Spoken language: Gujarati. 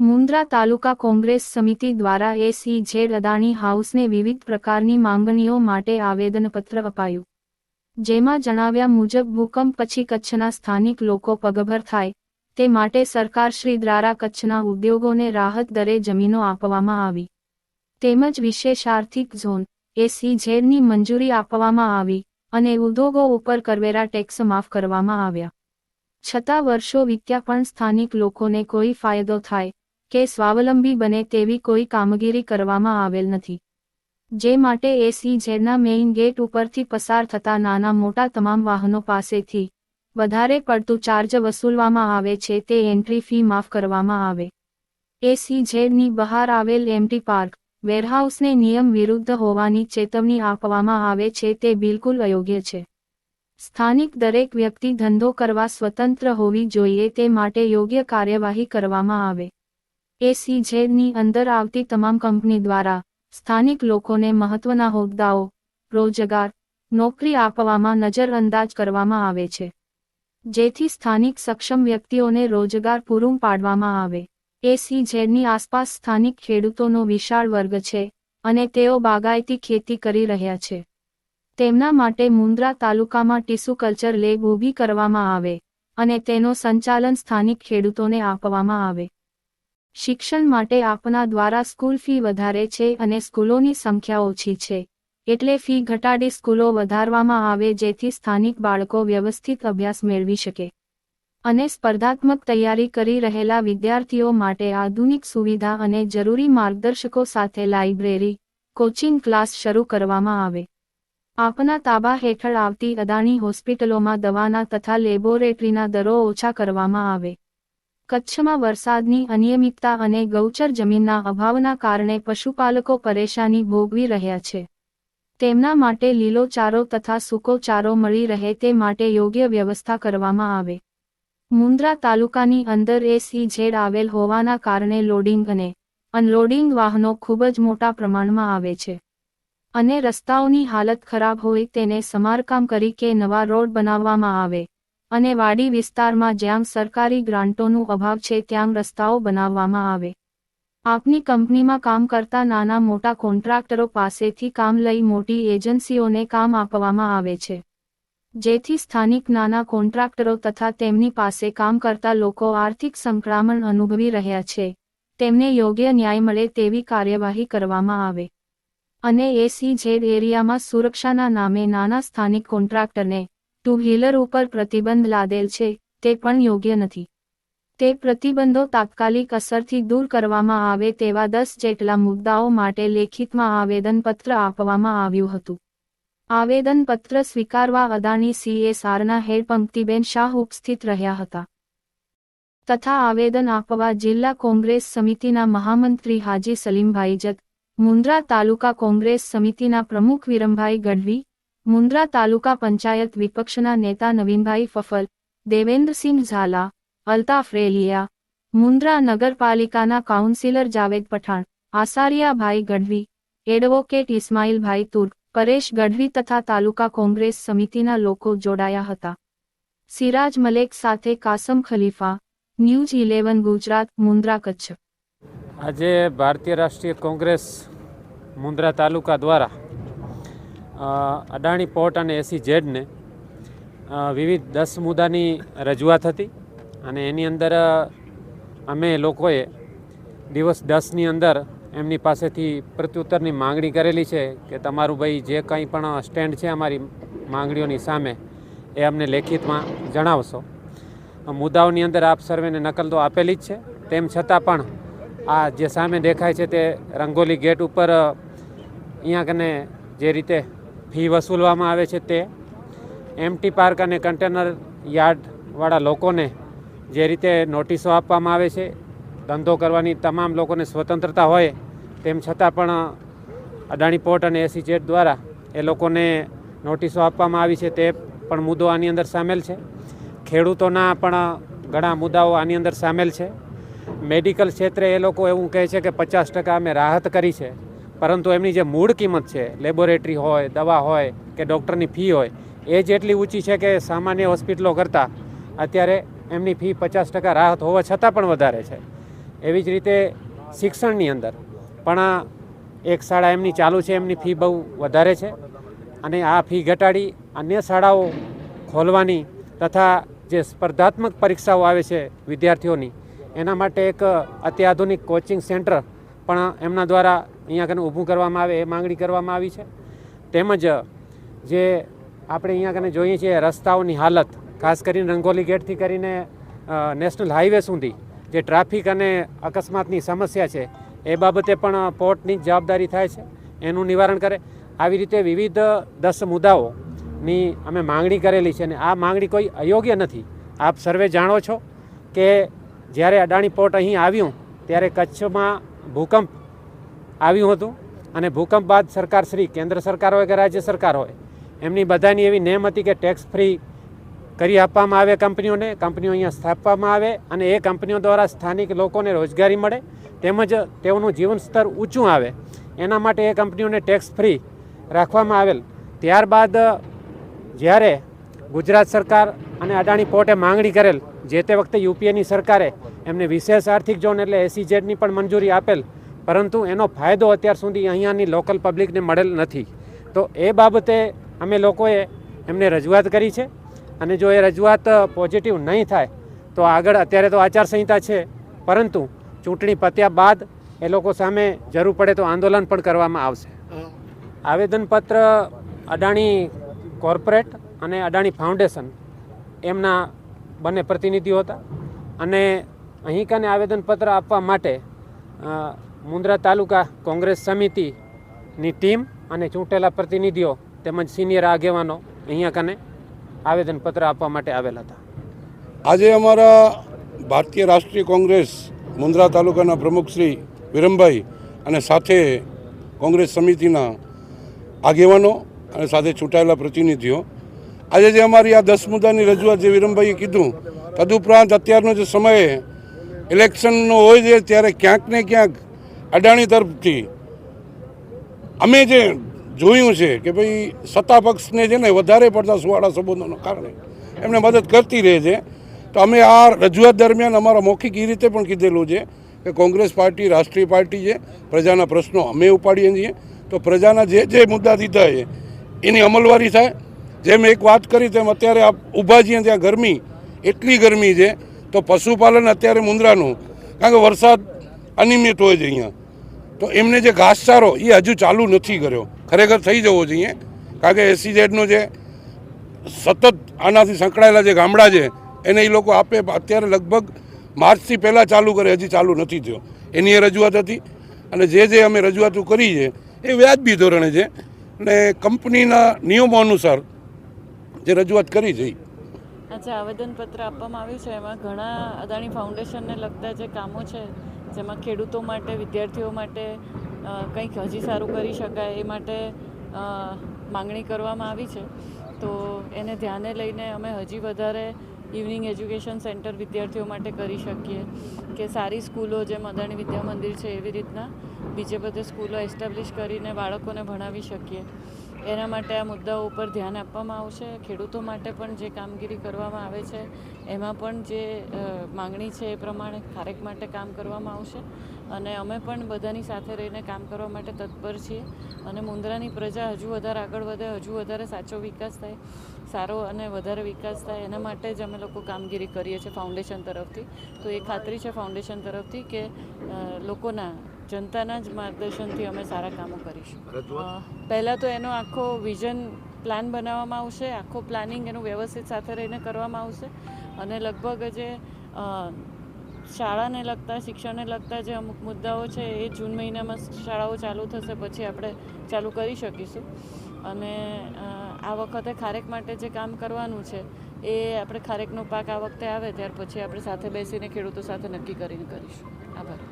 મુન્દ્રા તાલુકા કોંગ્રેસ સમિતિ દ્વારા એસઈ ઝેડ અદાણી હાઉસને વિવિધ પ્રકારની માંગણીઓ માટે આવેદનપત્ર અપાયું. જેમાં જણાવ્યા મુજબ ભૂકંપ પછી કચ્છના સ્થાનિક લોકો પગભર થાય, તે માટે સરકારશ્રી દ્વારા કચ્છના ઉદ્યોગોને રાહત દરે જમીનો આપવામાં આવી. તેમજ વિશેષ આર્થિક ઝોન એસી ઝેડની મંજૂરી આપવામાં આવી અને ઉદ્યોગો ઉપર કરવેરા ટેક્સ માફ કરવામાં આવ્યા. છતાં વર્ષો વીત્યા પણ સ્થાનિક લોકોને કોઈ ફાયદો થાય કે સ્વાવલંબી બને તેવી કોઈ કામગીરી કરવામાં આવેલ નથી. જે માટે એસી ઝેડના મેઇન ગેટ ઉપરથી પસાર થતા નાના મોટા તમામ વાહનો પાસેથી વધારે પડતું ચાર્જ વસૂલવામાં આવે છે તે એન્ટ્રી ફી માફ કરવામાં આવે. એસી ઝેડની બહાર આવેલ એમટી પાર્ક વેરહાઉસને નિયમ વિરુદ્ધ હોવાની ચેતવણી આપવામાં આવે છે તે બિલકુલ અયોગ્ય છે. સ્થાનિક દરેક વ્યક્તિ ધંધો કરવા સ્વતંત્ર હોવી જોઈએ તે માટે યોગ્ય કાર્યવાહી કરવામાં આવે. એસીઝેડની અંદર આવતી તમામ કંપની દ્વારા સ્થાનિક લોકોને મહત્વના હોદ્દાઓ, રોજગાર, નોકરી આપવામાં નજરઅંદાજ કરવામાં આવે છે. જેથી સ્થાનિક સક્ષમ વ્યક્તિઓને રોજગાર પૂરું પાડવામાં આવે. એસી ઝેડની આસપાસ સ્થાનિક ખેડૂતોનો વિશાળ વર્ગ છે અને તેઓ બાગાયતી ખેતી કરી રહ્યા છે. તેમના માટે મુન્દ્રા તાલુકામાં ટીસુ કલ્ચર લેબ ઊભી કરવામાં આવે અને તેનો સંચાલન સ્થાનિક ખેડૂતોને આપવામાં આવે. શિક્ષણ માટે આપના દ્વારા સ્કૂલ ફી વધારે છે અને સ્કૂલોની સંખ્યા ઓછી છે, એટલે ફી ઘટાડી સ્કૂલો વધારવામાં આવે જેથી સ્થાનિક બાળકો વ્યવસ્થિત અભ્યાસ મેળવી શકે. અને સ્પર્ધાત્મક તૈયારી કરી રહેલા વિદ્યાર્થીઓ માટે આધુનિક સુવિધા અને જરૂરી માર્ગદર્શકો સાથે લાઇબ્રેરી, કોચિંગ ક્લાસ શરૂ કરવામાં આવે. આપના તાબા હેઠળ આવતી અદાણી હોસ્પિટલોમાં દવાના તથા લેબોરેટરીના દરો ઓછા કરવામાં આવે. કચ્છમાં વરસાદની અનિયમિતતા અને ગૌચર જમીનના અભાવના કારણે પશુપાલકો પરેશાની ભોગવી રહ્યા છે. તેમના માટે લીલો ચારો તથા સૂકો ચારો મળી રહે તે માટે યોગ્ય વ્યવસ્થા કરવામાં આવે. મુન્દ્રા તાલુકાની અંદર એસી ઝેડ આવેલ હોવાના કારણે લોડિંગ અને અનલોડિંગ વાહનો ખૂબ જ મોટા પ્રમાણમાં આવે છે. અને રસ્તાઓની હાલત ખરાબ હોય તેને સમારકામ કરી કે નવા રોડ બનાવવામાં આવે. અને વાડી વિસ્તારમાં જ્યાં સરકારી ગ્રાન્ટોનું અભાવ છે ત્યાં રસ્તાઓ બનાવવામાં આવે. આપની કંપનીમાં કામ કરતા નાના મોટા કોન્ટ્રાક્ટરો પાસેથી કામ લઈ મોટી એજન્સીઓને કામ આપવામાં આવે છે. જેથી સ્થાનિક નાના કોન્ટ્રાક્ટરો તથા તેમની પાસે કામ કરતા લોકો આર્થિક સંકળામણ અનુભવી રહ્યા છે. તેમને યોગ્ય ન્યાય મળે તેવી કાર્યવાહી કરવામાં આવે. અને એસી જેડ એરિયામાં સુરક્ષાના નામે નાના સ્થાનિક કોન્ટ્રાક્ટરને ટુ વ્હીલર ઉપર પ્રતિબંધ લાદેલ છે, તે પણ યોગ્ય નથી. તે પ્રતિબંધો તાત્કાલિક અસરથી દૂર કરવામાં આવે તેવા દસ જેટલા મુદ્દાઓ માટે લેખિતમાં આવેદનપત્ર આપવામાં આવ્યું હતું. આવેદનપત્ર સ્વીકારવા અદાણી સીએસઆરના હેડ પંક્તિબેન શાહ ઉપસ્થિત રહ્યા હતા. તથા આવેદન આપવા જિલ્લા કોંગ્રેસ સમિતિના મહામંત્રી હાજી સલીમભાઈ જત, મુન્દ્રા તાલુકા કોંગ્રેસ સમિતિના પ્રમુખ વિરમભાઈ ગઢવી, મુન્દ્રા તાલુકા પંચાયત વિપક્ષના નેતા નવીનભાઈ ફફલ, દેવેન્દ્રસિંહ ઝાલા, અલ્તાફ રેલિયા, મુન્દ્રા નગરપાલિકાના કાઉન્સિલર જાવેદ પઠાણ, આસારિયાભાઈ ગઢવી, એડવોકેટ ઇસ્માઇલભાઈ તુર્ક પરેશ ગઢવી તથા તાલુકા કોંગ્રેસ સમિતિના લોકો જોડાયા હતા. સિરાજ મલેક સાથે કાસમ ખલીફા, ન્યૂઝ ઇલેવન ગુજરાત, મુન્દ્રા કચ્છ. આજે ભારતીય રાષ્ટ્રીય કોંગ્રેસ મુન્દ્રા તાલુકા દ્વારા અડાણી પોર્ટ અને એસી જેડને વિવિધ દસ મુદ્દાની રજૂઆત હતી અને એની અંદર અમે લોકોએ દિવસ દસની અંદર એમની પાસેથી પ્રત્યુત્તરની માંગણી કરેલી છે કે તમારું ભાઈ જે કંઈ પણ સ્ટેન્ડ છે અમારી માંગણીઓની સામે, એ અમને લેખિતમાં જણાવશો. મુદ્દાઓની અંદર આપ સર્વેને નકલ તો આપેલી જ છે. તેમ છતાં પણ આ જે સામે દેખાય છે તે રંગોલી ગેટ ઉપર અહીંયા કને જે રીતે ફી વસૂલવામાં આવે છે તે એમટી પાર્ક અને કન્ટેનર યાર્ડવાળા લોકોને જે રીતે નોટિસો આપવામાં આવે છે ધંધો કરવાની તમામ લોકોને સ્વતંત્રતા હોય, તેમ છતાં પણ અદાણી પોર્ટ અને એસી જેટ દ્વારા એ લોકોને નોટિસો આપવામાં આવી છે તે પણ મુદ્દો આની અંદર સામેલ છે. ખેડૂતોના પણ ઘણા મુદ્દાઓ આની અંદર સામેલ છે. મેડિકલ ક્ષેત્રે એ લોકો એવું કહે છે કે પચાસ ટકા અમે રાહત કરી છે, પરંતુ એમની જે મૂળ કિંમત છે, લેબોરેટરી હોય, દવા હોય કે ડૉક્ટરની ફી હોય, એ જેટલી ઊંચી છે કે સામાન્ય હોસ્પિટલો કરતાં અત્યારે એમની ફી પચાસ ટકા રાહત હોવા છતાં પણ વધારે છે. એવી જ રીતે શિક્ષણની અંદર. પણ એક શાળા એમની ચાલુ છે, એમની ફી બહુ વધારે છે. અને આ ફી ઘટાડી અન્ય શાળાઓ ખોલવાની તથા જે સ્પર્ધાત્મક પરીક્ષાઓ આવે છે વિદ્યાર્થીઓની, એના માટે એક અત્યાધુનિક કોચિંગ સેન્ટર પણ એમના દ્વારા અહીંયા કને ઊભું કરવામાં આવે, એ માંગણી કરવામાં આવી છે. તેમજ જે આપણે અહીંયા કને જોઈએ છીએ રસ્તાઓની હાલત, ખાસ કરીને રંગોલી ગેટથી કરીને નેશનલ હાઈવે સુધી જે ટ્રાફિક અને અકસ્માતની સમસ્યા છે, એ બાબતે પણ પોર્ટની જ જવાબદારી થાય છે, એનું નિવારણ કરે. આવી રીતે વિવિધ દસ મુદ્દાઓની અમે માંગણી કરેલી છે અને આ માંગણી કોઈ અયોગ્ય નથી. આપ સર્વે જાણો છો કે જ્યારે અડાણી પોર્ટ અહીં આવ્યું, ત્યારે કચ્છમાં ભૂકંપ આવ્યું હતું અને ભૂકંપ બાદ સરકાર શ્રી, કેન્દ્ર સરકાર હોય કે રાજ્ય સરકાર હોય, એમની બધાની એવી નેમ હતી કે ટેક્સ ફ્રી કરી આપવામાં આવે કંપનીઓને, કંપનીઓ અહીંયા સ્થાપવામાં આવે અને એ કંપનીઓ દ્વારા સ્થાનિક લોકોને રોજગારી મળે તેમજ તેઓનું જીવન સ્તર ઊંચું આવે. એના માટે એ કંપનીઓને ટેક્સ ફ્રી રાખવામાં આવેલ. ત્યારબાદ, જ્યારે ગુજરાત સરકાર અને અડાણી પોર્ટે માંગણી કરેલ જે તે વખતે યુપીએની સરકારે એમને વિશેષ આર્થિક ઝોન એટલે એસી જેડની પણ મંજૂરી આપેલ, પરંતુ એનો ફાયદો અત્યાર સુધી અહીંયાની લોકલ પબ્લિકને મળેલ નથી. તો એ બાબતે અમે લોકોએ એમને રજૂઆત કરી છે. અને જો એ રજૂઆત પોઝિટિવ નહીં થાય, તો આગળ અત્યારે તો આચારસંહિતા છે. પરંતુ ચૂંટણી પત્યા બાદ એ લોકો સામે જરૂર પડે તો આંદોલન પણ કરવામાં આવશે. આવેદનપત્ર અડાણી કોર્પોરેટ અને અડાણી ફાઉન્ડેશન એમના બંને પ્રતિનિધિઓ હતા. અને અહીં કને આવેદનપત્ર આપવા માટે મુન્દ્રા તાલુકા કોંગ્રેસ સમિતિની ટીમ અને ચૂંટેલા પ્રતિનિધિઓ તેમજ સિનિયર આગેવાનો અહીંયા કને આવેદનપત્ર આપવા માટે આવેલા હતા. આજે અમારા ભારતીય રાષ્ટ્રીય કોંગ્રેસ, મુન્દ્રા તાલુકાના પ્રમુખ શ્રી વિરમભાઈ અને સાથે કોંગ્રેસ સમિતિના આગેવાનો અને સાથે ચૂંટાયેલા પ્રતિનિધિઓ. આજે જે અમારી આ દસ મુદ્દાની રજૂઆત જે વિરમભાઈએ કીધું, તદુપરાંત અત્યારનો જે સમયે ઇલેક્શનનો હોય છે, ત્યારે ક્યાંક ને ક્યાંક અડાણી તરફથી અમે જે જોયું છે કે ભાઈ સત્તા પક્ષને છે ને વધારે પડતા સુવાળા સંબંધોના કારણે એમને મદદ કરતી રહે છે. તો અમે આ રજૂઆત દરમિયાન અમારા મૌખિક એ રીતે પણ કીધેલું છે કે કોંગ્રેસ પાર્ટી, રાષ્ટ્રીય પાર્ટી છે, પ્રજાના પ્રશ્નો અમે ઉપાડીએ છીએ. તો પ્રજાના જે જે મુદ્દા દીધા છે એની અમલવારી થાય. જેમ એક વાત કરી તેમ અત્યારે આપ ઊભા છીએ ત્યાં ગરમી, એટલી ગરમી છે, તો પશુપાલન અત્યારે મુંદ્રાનું, કારણ કે વરસાદ અનિયમિત હોય છે અહીંયા. તો એમને જે ઘાસચારો એ હજુ ચાલુ નથી કર્યો. ખરેખર થઈ જવો જોઈએ. કારણ કે એસીઝેડનો જે સતત આનાથી સંકળાયેલા જે ગામડા છે, એને એ લોકો આપે અત્યારે લગભગ માર્ચથી પહેલાં ચાલુ કરે, હજી ચાલુ નથી થયો. એની એ રજૂઆત હતી અને જે જે અમે રજૂઆતો કરી છે, એ વ્યાજબી ધોરણે છે. અને કંપનીના નિયમો અનુસાર જે રજૂઆત કરી છે અચ્છા, આવેદનપત્ર આપવામાં આવ્યું છે. એમાં ઘણા અદાણી ફાઉન્ડેશનને લગતા જે કામો છે જેમાં ખેડૂતો માટે, વિદ્યાર્થીઓ માટે કંઈક હજી સારું કરી શકાય એ માટે માંગણી કરવામાં આવી છે. તો એને ધ્યાને લઈને અમે હજી વધારે ઇવનિંગ એજ્યુકેશન સેન્ટર વિદ્યાર્થીઓ માટે કરી શકીએ. કે સારી સ્કૂલો, જેમ અદાણી વિદ્યા મંદિર છે, એવી રીતના બીજે બધે સ્કૂલો એસ્ટાબ્લિશ કરીને બાળકોને ભણાવી શકીએ. એના માટે આ મુદ્દાઓ ઉપર ધ્યાન આપવામાં આવશે. ખેડૂતો માટે પણ જે કામગીરી કરવામાં આવે છે, એમાં પણ જે માંગણી છે એ પ્રમાણે ખારેક માટે કામ કરવામાં આવશે. અને અમે પણ બધાની સાથે રહીને કામ કરવા માટે તત્પર છીએ. અને મુંદ્રાની પ્રજા હજુ વધારે આગળ વધે, હજુ વધારે સાચો વિકાસ થાય, સારો અને વધારે વિકાસ થાય, એના માટે જ અમે લોકો કામગીરી કરીએ છીએ ફાઉન્ડેશન તરફથી. તો એ ખાતરી છે ફાઉન્ડેશન તરફથી કે લોકોના જનતાના જ માર્ગદર્શનથી અમે સારા કામો કરીશું. પહેલાં તો એનો આખો વિઝન પ્લાન બનાવવામાં આવશે આખો પ્લાનિંગ એનું વ્યવસ્થિત સાથે રહીને કરવામાં આવશે. અને લગભગ જે શાળાને લગતા શિક્ષણને લગતા જે અમુક મુદ્દાઓ છે એ જૂન મહિનામાં શાળાઓ ચાલુ થશે પછી આપણે ચાલુ કરી શકીશું. અને આ વખતે ખારેક માટે જે કામ કરવાનું છે એ આપણે ખારેકનો પાક આ વખતે આવે ત્યાર પછી આપણે સાથે બેસીને ખેડૂતો સાથે નક્કી કરીને કરીશું. આભાર.